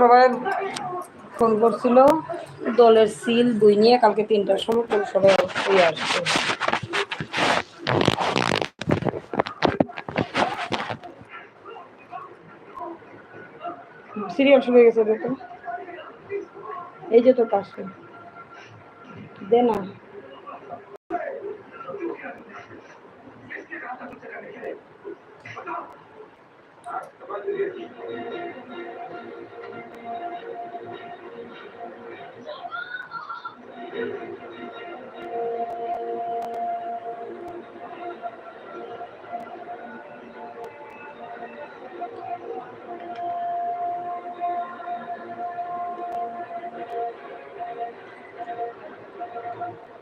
সবাই ফোন করছিল। দলের সিল বই নিয়ে কালকে তিনটার সময় সবাই অবশ্যই আসছে সিরিয়াল শুরু হয়ে গেছে দেখো এই যে তোর পাশে। দে না। Bye.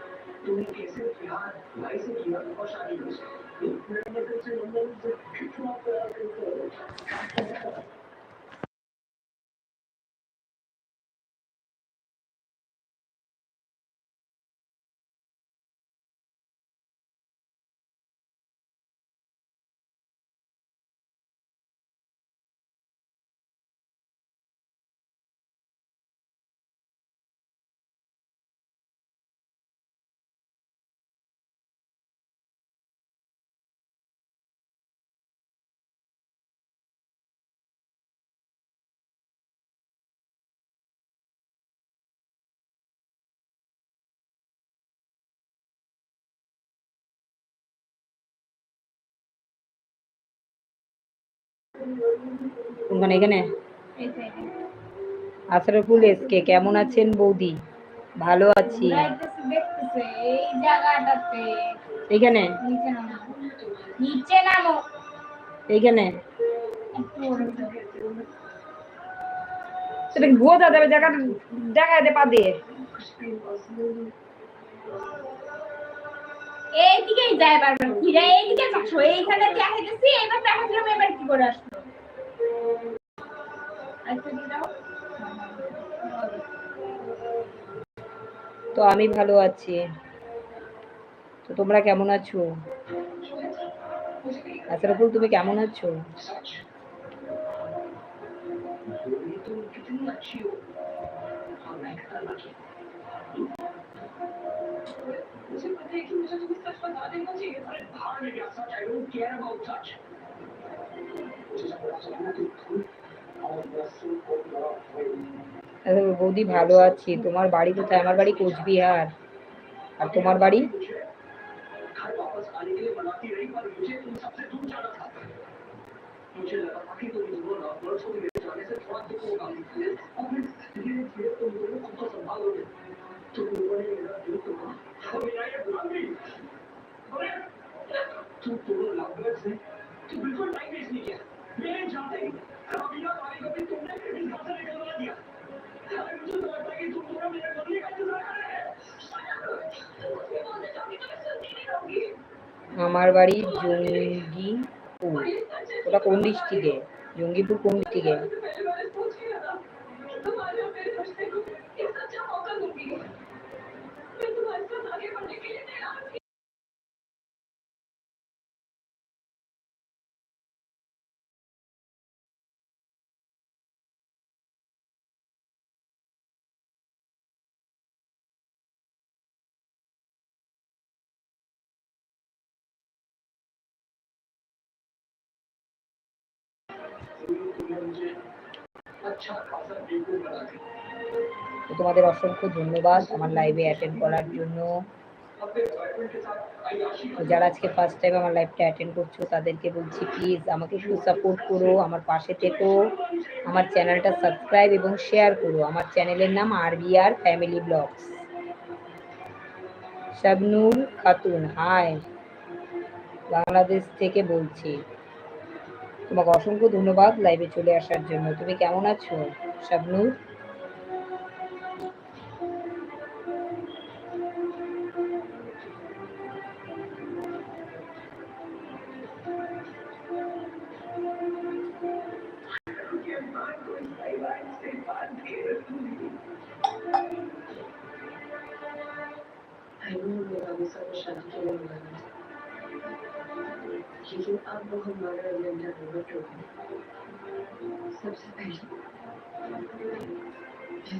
तूने कैसे प्यार भाई किया, और शादी मुझसे एक मिनट में तुमसे लंदन से छुटकारा कर কোনখানে এখানে? আশরাফুল এসকে কেমন আছেন বৌদি? ভালো আছি। এই জায়গাটাতে এইখানে নিচে নামো এইখানে সেটা বোঝা যাবে জায়গাটা দেখা দে পা দিয়ে এইদিকেই যায় বারবার ঘুরে এইদিকে যাচ্ছ। এইখানে দেখাইতেছি এবার দেখাচ্ছিলাম এবার কি করে আসলো তো আমি ভালো আছি। তো তোমরা কেমন আছো? আচ্ছা, আশরাফুল তুমি কেমন আছো? Thank you. বৌদি ভালো আছি। তোমার বাড়ি কোথায়? আমার বাড়ি কোচবিহার। আর তোমার বাড়ি? আমার বাড়ি জঙ্গিপুর। ওটা কোন ডিস্ট্রিক্টে? জঙ্গিপুর কোন ডিস্ট্রিক্টে? তো তোমাদের অসংখ্য ধন্যবাদ আমার লাইভে অ্যাটেন্ড করার জন্য। যারা আজকে ফার্স্ট টাইম আমার লাইভটা অ্যাটেন্ড করছ, তাদেরকে বলছি প্লিজ আমাকে একটু সাপোর্ট করো, আমার পাশে থেকো, আমার চ্যানেলটা সাবস্ক্রাইব এবং শেয়ার করো। আমার চ্যানেলের নাম R B R family vlogs Shabnur Khatun hi Bangladesh থেকে বলছি। তোমাকে অসংখ্য ধন্যবাদ লাইভে চলে আসার জন্য তুমি কেমন আছো, Shabnur I that I was. लेकिन अब वो हमारा एजेंडा रिवर्ट हो गया सबसे पहले मैं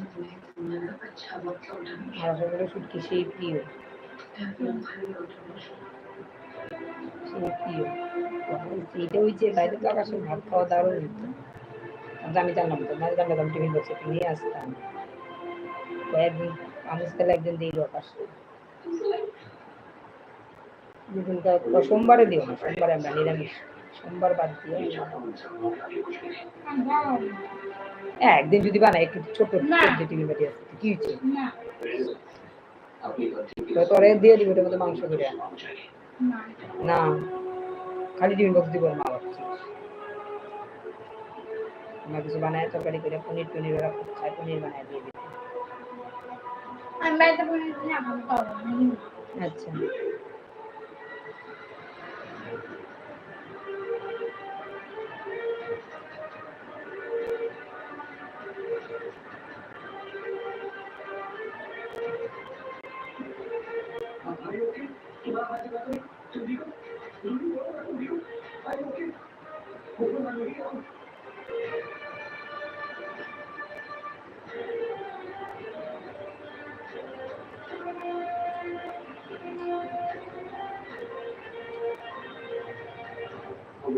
तुम्हें तुम्हारा अच्छा वक्त लौटाऊंगी আমার সকলে সুটকি সেই প্রিয় मैं अपना घर लौटाऊंगी সেই প্রিয় তখন সেইটা হয়েছে তাই তো আকাশে ভাত খাওয়া দারুণ হতো আর আমি জানলাম তো না জানলে তো আমি টিফিন বক্সে একটু নিয়ে আসতাম কয়েকদিন আমি তাহলে একদিন দিই আকাশে যেদিনকার সোমবারে দিও না সোমবারে আমরা নিরামিষ। সোমবার বাদ দিয়ে হ্যাঁ একদিন যদি বানাই একটু ছোট যে টিভি আছে কি হয়েছে? তোরে দিয়ে দিব ওটার মধ্যে মাংস করে না। খালি টিফিন বক্স দিব মা ভাবছি। আমরা কিছু বানায় তরকারি করে পনির টনির ওরা খুব খায় পনির বানায় দিয়ে দিতে। আচ্ছা।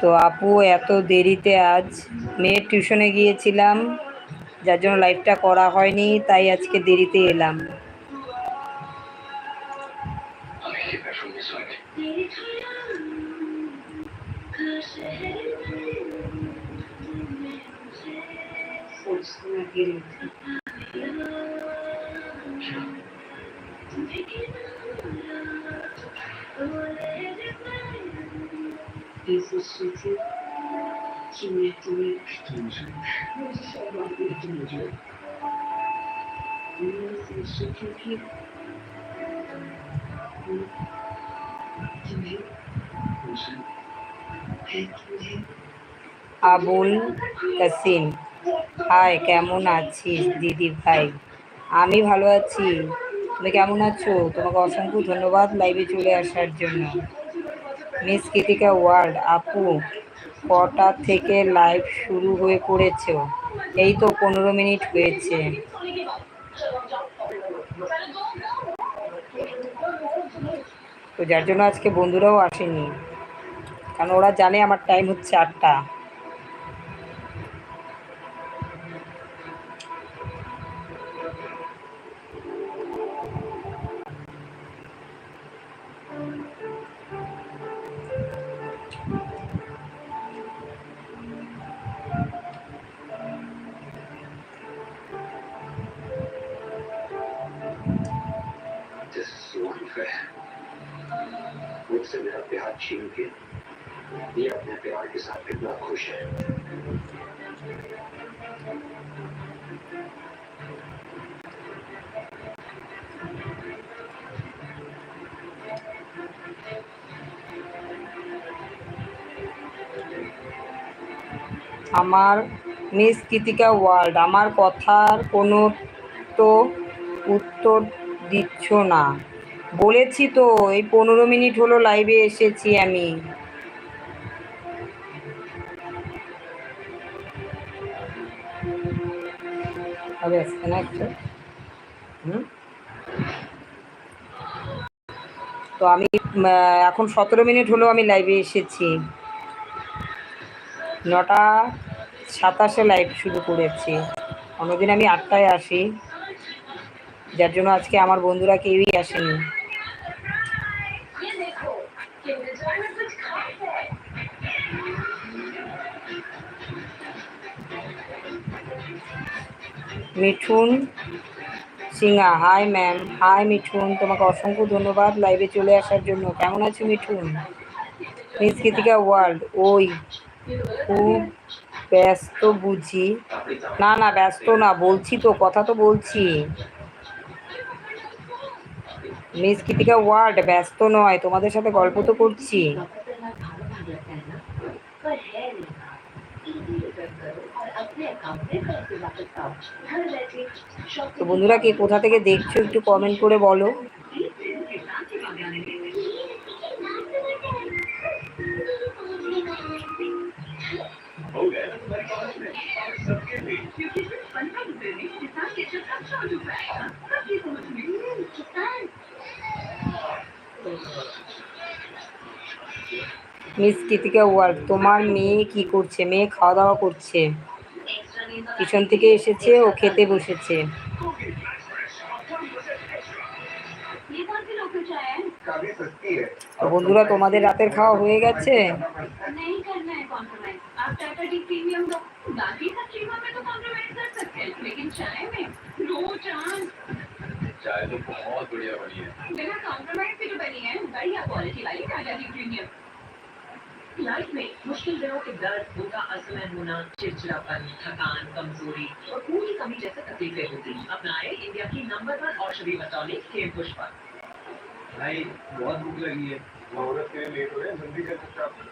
তো আপু, এত দেরিতে আজ মেয়ের টিউশনে গিয়েছিলাম, যার জন্য লাইভটা করা হয়নি, তাই আজকে দেরিতে এলাম। আবুল কাসিম হাই কেমন আছিস দিদি ভাই? আমি ভালো আছি। তুমি কেমন আছো? তোমাকে অসংখ্য ধন্যবাদ লাইভে চলে আসার জন্য। মিস কৃতিকা ওয়ার্ল্ড, আপু, কটা থেকে লাইভ শুরু হয়ে পড়েছ? এই তো পনেরো মিনিট হয়েছে। তো যার জন্য আজকে বন্ধুরাও আসেনি। কারণ ওরা জানে আমার টাইম হচ্ছে আটটা। আমার মিস কৃতিকা ওয়ার্ল্ড, আমার কথার কোনো তো উত্তর দিচ্ছ না। বলেছি তো, এই পনেরো মিনিট হলো লাইভে এসেছি আমি। তো আমি এখন সতেরো মিনিট হলো আমি লাইভে এসেছি। নটা সাতাশে লাইভ শুরু করেছি। অন্যদিন আমি আটটায় আসি। যার জন্য আজকে আমার বন্ধুরা কেউই আসেনি। Mithun Sinha, hi ma'am. Hi Mithun, তোমাকে অসংখ্য ধন্যবাদ লাইভে চলে আসার জন্য। কেমন আছো মিঠুন? মিস কৃতিকা ওয়ার্ল্ড, ওই। খুব ব্যস্ত বুঝি। না না, ব্যস্ত না, বলছি তো, কথা তো বলছি। মিস কৃতিকা ওয়ার্ড, ব্যস্ত নয়, তোমাদের সাথে গল্প তো করছি। তো বন্ধুরা, কে কোথা থেকে দেখছ একটু কমেন্ট করে বলো। মিস কৃতিকা ওয়ার্ক তোমার মেয়ে কি করছে? মেয়ে খাওয়া দাওয়া করছে। পিছন থেকে এসেছে, ও খেতে বসেছে। বন্ধুরা, তোমাদের রাতের খাওয়া হয়ে গেছে? आप टाटा प्रीमियम लो बाकी सब चीज़ों में तो कॉम्प्रोमाइज कर सकते हैं लेकिन चाय में नो चांस चाय तो बहुत बढ़िया बनी है। बिना कॉम्प्रोमाइज की जो बनी है बढ़िया क्वालिटी वाली टाटा टी प्रीमियम लाइफ में मुश्किल दिनों के दर्द उनका असमय होना चिड़चिड़ापन थकान कमज़ोरी और पूरी कमी जैसे तकलीफें होती हैं। अपनाए इंडिया की नंबर वन औषधि बतौनी खेल पुष्पा। भाई बहुत भूख लगी है। औरत के लिए लेट हो रहे हैं जल्दी कर सकते आप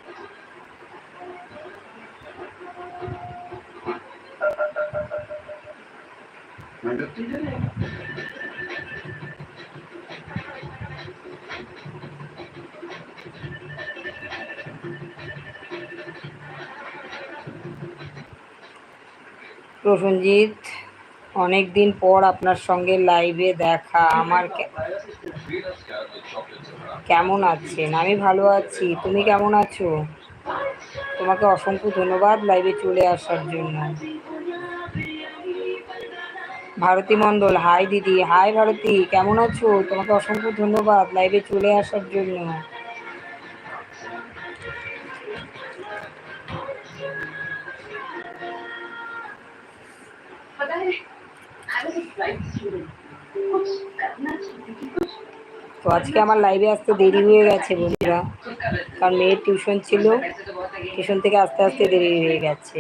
প্রসঞ্জিৎ অনেক দিন পর আপনার সঙ্গে লাইভে দেখা। আমার কেমন আছেন? আমি ভালো আছি। তুমি কেমন আছো? তোমাকে অসংখ্য ধন্যবাদ লাইভে চলে আসার জন্য। ভারতী মণ্ডল, হাই দিদি, হাই ভারতী, কেমন আছো? তোমাকে অসংখ্য ধন্যবাদ লাইভে চলে আসার জন্য। তো আজকে আমার লাইভে আসতে দেরি হয়ে গেছে বন্ধুরা, কারণ মেয়ের টিউশন ছিল টিউশন থেকে আস্তে আস্তে দেরি হয়ে গেছে।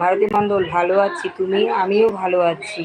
ভারতী মণ্ডল, ভালো আছি তুমি? আমিও ভালো আছি।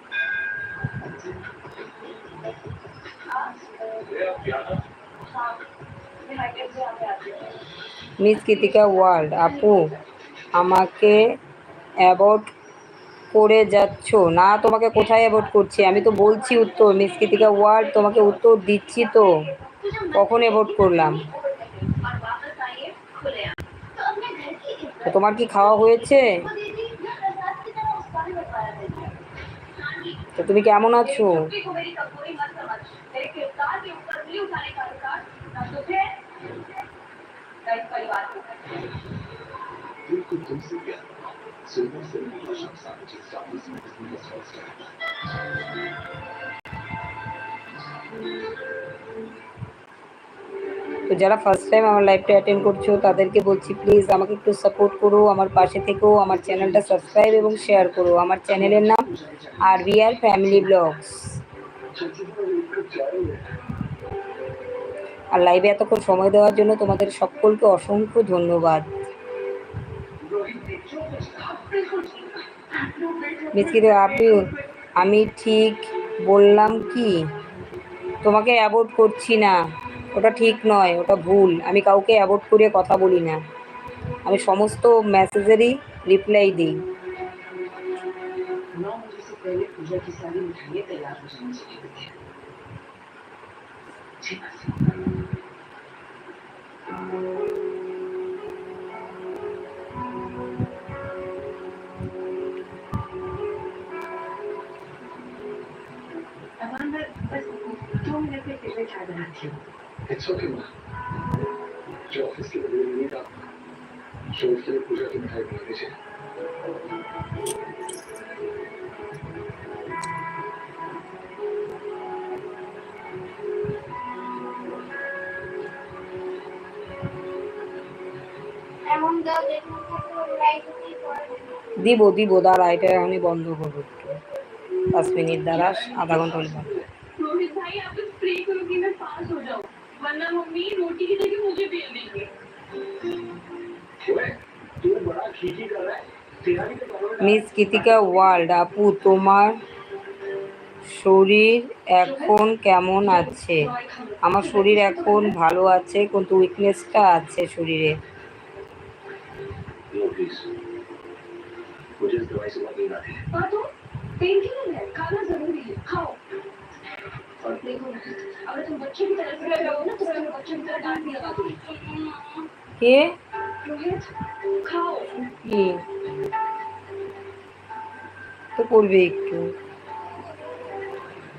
মিস কৃতিকা ওয়ার্ল্ড আপু, আমাকে অ্যাবর্ট করে যাচ্ছ। না, তোমাকে কোথায় অ্যাবর্ট করছি? আমি তো বলছি উত্তর। মিস কৃতিকা ওয়ার্ল্ড তোমাকে উত্তর দিচ্ছি তো। কখন অ্যাবর্ট করলাম? তোমার কি খাওয়া হয়েছে? তুমি কেমন আছো? न इस परिवार को बिल्कुल तुमसे क्या सुंदर से भाषा सामाजिक सामाजिक बिजनेस संस्कार তো যারা ফার্স্ট টাইম আমার লাইভটা অ্যাটেন্ড করছো তাদেরকে বলছি প্লিজ আমাকে একটু সাপোর্ট করো আমার পাশে থেকেও আমার চ্যানেলটা সাবস্ক্রাইব এবং শেয়ার করো আমার চ্যানেলের নাম R B R family vlogs আর লাইভে এতক্ষণ সময় দেওয়ার জন্য তোমাদের সকলকে অসংখ্য ধন্যবাদ। আপনি আমি ঠিক বললাম কি? তোমাকে অ্যাবোর্ড করছি না। ওটা ঠিক নয়, ওটা ভুল। আমি কাউকে অ্যাবোর্ড করে কথা বলি না। আমি সমস্ত মেসেজেরই রিপ্লাই দিই। ঠিক আছে। से पहले पूजा की सारी मिठाइयाँ तैयार हो जानी चाहिए थी जी बस अब मैं बस दो मिनट में फिर से चाय बनाती हूँ इट्स ओके माँ जो ऑफिस के लिए नहीं था शोर के लिए पूजा की मिठाई बना दीजिए দিব দিব দাঁড়া এটা আমি বন্ধ করব পাঁচ মিনিট দাঁড়া আধা ঘণ্টা হলে মিস কৃতিকা ওয়ার্ল্ড আপু তোমার শরীর এখন কেমন আছে? আমার শরীর এখন ভালো আছে কিন্তু উইকনেসটা আছে শরীরে। मुझे इस दवाई से बहुत नींद आती है हाँ तो पेन किलर है खाना जरूरी है खाओ और देखो अगर तुम बच्चे की तरह से रह रहे हो ना तो मैं तुम्हें बच्चे की तरह डांट भी लगा दूंगी কে रोहित खाओ কি তো করবে একটু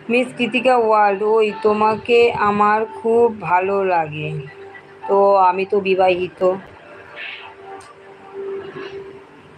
মিস কৃতিকা ওয়ার্ল্ড ওই তোমাকে আমার খুব ভালো লাগে তো আমি তো বিবাহিত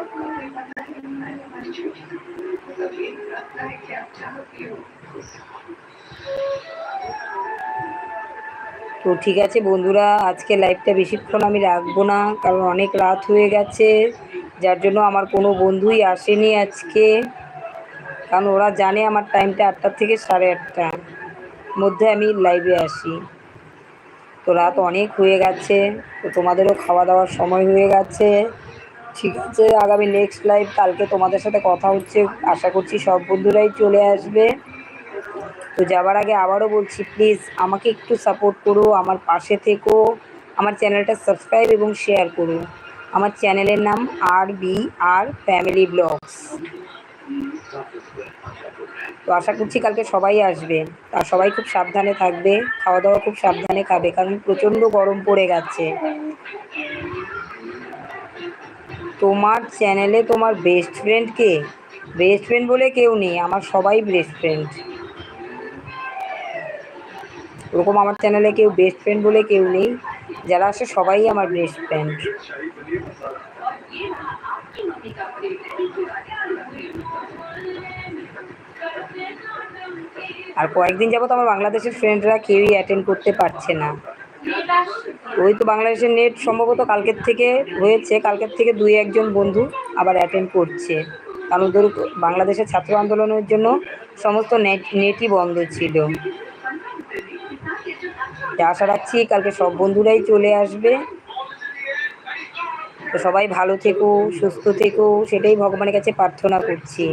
তো ঠিক আছে বন্ধুরা, আজকে লাইভটা বেশিক্ষণ আমি রাখব না, কারণ অনেক রাত হয়ে গেছে, যার জন্য আমার কোনো বন্ধুই আসেনি আজকে, কারণ ওরা জানে আমার টাইমটা আটটা থেকে সাড়ে আটটা মধ্যে আমি লাইভে আসি। তো রাত অনেক হয়ে গেছে, তো তোমাদেরও খাওয়া দাওয়ার সময় হয়ে গেছে ঠিক আছে, আগামী নেক্সট লাইভ কালকে তোমাদের সাথে কথা হচ্ছে, আশা করছি সব বন্ধুরাই চলে আসবে। তো যাওয়ার আগে আবারও বলছি প্লিজ আমাকে একটু সাপোর্ট করো, আমার পাশে থেকো, আমার চ্যানেলটা সাবস্ক্রাইব এবং শেয়ার করো। আমার চ্যানেলের নাম R B R family vlogs তো আশা করছি কালকে সবাই আসবে আর সবাই খুব সাবধানে থাকবে খাওয়া দাওয়া খুব সাবধানে খাবে, কারণ প্রচণ্ড গরম পড়ে গেছে। তোমার চ্যানেলে তোমার বেস্ট ফ্রেন্ড কে? বেস্ট ফ্রেন্ড বলে কেউ নেই, আমার সবাই বেস্ট ফ্রেন্ড ওরকম আমার চ্যানেলে কেউ বেস্ট ফ্রেন্ড বলে কেউ নেই, যারা আসে সবাই আমার বেস্ট ফ্রেন্ড আর কয়েকদিন যাবত আমার বাংলাদেশের ফ্রেন্ডরা কেউই অ্যাটেন্ড করতে পারছে না। ওই তো বাংলাদেশের নেট সম্ভবত কালকের থেকে হয়েছে। কালকের থেকে দুই একজন বন্ধু আবার অ্যাটেন্ড করছে। কারণ ওদের বাংলাদেশের ছাত্র আন্দোলনের জন্য সমস্ত নেট নেটই বন্ধ ছিল। আশা রাখছি কালকে সব বন্ধুরাই চলে আসবে। তো সবাই ভালো থেকো, সুস্থ থেকো, সেটাই ভগবানের কাছে প্রার্থনা করছি।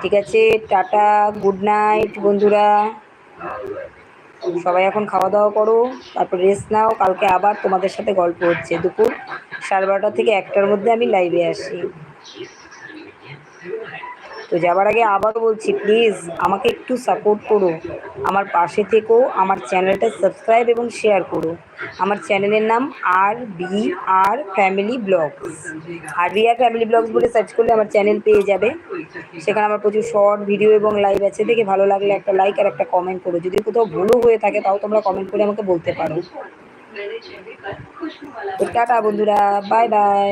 ঠিক আছে, টাটা গুড নাইট বন্ধুরা। সবাই এখন খাওয়া দাওয়া করো, তারপর রেস্ট নাও, কালকে আবার তোমাদের সাথে গল্প হচ্ছে। দুপুর সাড়ে বারোটা থেকে একটার মধ্যে আমি লাইভে আসি। তো যাবার আগে আবারও বলছি প্লিজ আমাকে একটু সাপোর্ট করো। আমার পাশে থেকেও আমার চ্যানেলটা সাবস্ক্রাইব এবং শেয়ার করো। আমার চ্যানেলের নাম R B R family vlogs R B R family vlogs বলে সার্চ করলে আমার চ্যানেল পেয়ে যাবে। সেখানে আমার প্রচুর শর্ট ভিডিও এবং লাইভ আছে। দেখে ভালো লাগলে একটা লাইক আর একটা কমেন্ট করো। যদি কোথাও ভুলও হয়ে থাকে, তাও তোমরা কমেন্ট করে আমাকে বলতে পারো। টাটা বন্ধুরা বাই বাই